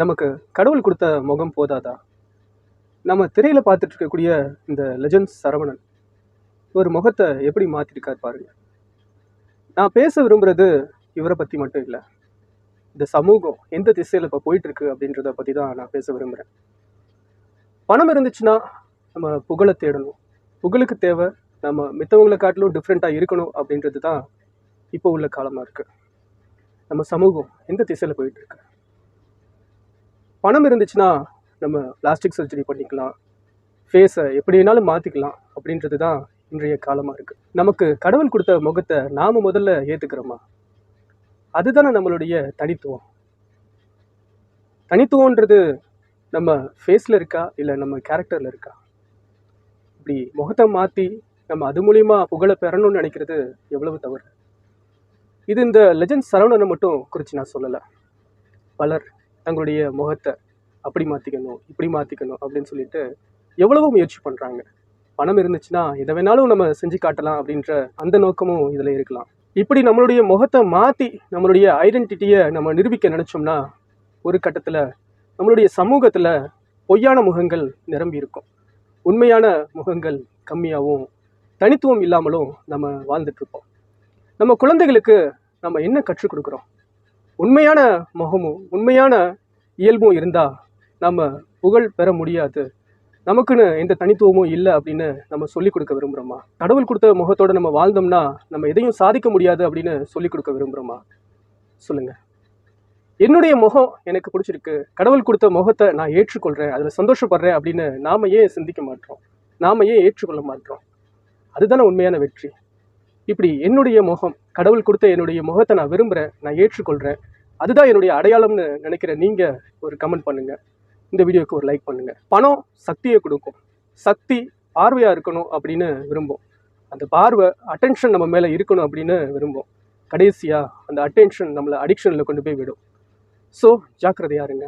நமக்கு கடவுள் கொடுத்த முகம் போதாதா? நம்ம திரையில் பார்த்துட்டு இருக்கக்கூடிய இந்த லெஜண்ட்ஸ் சரவணன் ஒரு முகத்தை எப்படி மாற்றிருக்கார் பாருங்க. நான் பேச விரும்புறது இவரை பற்றி மட்டும் இல்லை. இந்த சமூகம் எந்த திசையில் இப்போ போயிட்டுருக்கு அப்படின்றத பற்றி தான் நான் பேச விரும்புகிறேன் பணம் இருந்துச்சுன்னா நம்ம புகழை தேடணும். புகழுக்கு தேவை நம்ம மித்தவங்களை காட்டிலும் டிஃப்ரெண்ட்டாக இருக்கணும் அப்படின்றது தான் இப்போ உள்ள காலமாக இருக்குது நம்ம சமூகம் எந்த திசையில் போயிட்டுருக்கு பணம் இருந்துச்சுன்னா நம்ம பிளாஸ்டிக் சர்ஜரி பண்ணிக்கலாம். ஃபேஸை எப்படி வேணாலும் மாற்றிக்கலாம் அப்படின்றது தான் இன்றைய காலமாக இருக்குது நமக்கு கடவுள் கொடுத்த முகத்தை நாம் முதல்ல ஏற்றுக்கிறோமா அதுதானே நம்மளுடைய தனித்துவம். தனித்துவன்றது நம்ம ஃபேஸில் இருக்கா? இல்லை நம்ம கேரக்டரில் இருக்கா? இப்படி முகத்தை மாற்றி நம்ம அது மூலிமா புகழை பெறணும்னு நினைக்கிறது எவ்வளவு தவறு? இது இந்த லெஜண்ட் சரவணனை மட்டும் குறித்து நான் சொல்லலை. பலர் தங்களுடைய முகத்தை அப்படி மாற்றிக்கணும் இப்படி மாற்றிக்கணும் அப்படின்னு சொல்லிட்டு எவ்வளவோ முயற்சி பண்ணுறாங்க பணம் இருந்துச்சுன்னா எதை வேணாலும் நம்ம செஞ்சு காட்டலாம் அப்படின்ற அந்த நோக்கமும் இதில் இருக்கலாம். இப்படி நம்மளுடைய முகத்தை மாற்றி நம்மளுடைய ஐடென்டிட்டியை நம்ம நிரூபிக்க நினச்சோம்னா ஒரு கட்டத்தில் நம்மளுடைய சமூகத்தில் பொய்யான முகங்கள் நிரம்பி இருக்கும். உண்மையான முகங்கள் கம்மியாகவும் தனித்துவம் இல்லாமலும் நம்ம வாழ்ந்துட்டுருப்போம் நம்ம குழந்தைகளுக்கு நம்ம என்ன கற்றுக் கொடுக்குறோம்? உண்மையான முகமும் உண்மையான இயல்பும் இருந்தால் நம்ம புகழ் பெற முடியாது. நமக்குன்னு எந்த தனித்துவமும் இல்லை அப்படின்னு நம்ம சொல்லிக் கொடுக்க விரும்புகிறோமா கடவுள் கொடுத்த முகத்தோடு நம்ம வாழ்ந்தோம்னா நம்ம எதையும் சாதிக்க முடியாது அப்படின்னு சொல்லிக் கொடுக்க விரும்புகிறோமா சொல்லுங்க. என்னுடைய முகம் எனக்கு பிடிச்சிருக்கு. கடவுள் கொடுத்த முகத்தை நான் ஏற்றுக்கொள்கிறேன் அதில் சந்தோஷப்படுறேன் அப்படின்னு நாம ஏன் சிந்திக்க மாட்டோம்? நாம ஏன் ஏற்றுக்கொள்ள மாட்டோம்? அதுதானே உண்மையான வெற்றி. இப்படி என்னுடைய முகம் கடவுள் கொடுத்த என்னுடைய முகத்தை நான் விரும்புகிறேன் நான் ஏற்றுக்கொள்கிறேன் அதுதான் என்னுடைய அடையாளம்னு நினைக்கிற நீங்கள் ஒரு கமெண்ட் பண்ணுங்கள் இந்த வீடியோக்கு ஒரு லைக் பண்ணுங்கள் பணம் சக்தியை கொடுக்கும். சக்தி பார்வையாக இருக்கணும் அப்படின்னு விரும்பும். அந்த பார்வை அட்டென்ஷன் நம்ம மேலே இருக்கணும் அப்படின்னு விரும்பும். கடைசியாக அந்த அட்டென்ஷன் நம்மளை அடிக்ஷனில் கொண்டு போய் விடும். ஸோ ஜாக்கிரதையாக இருங்க.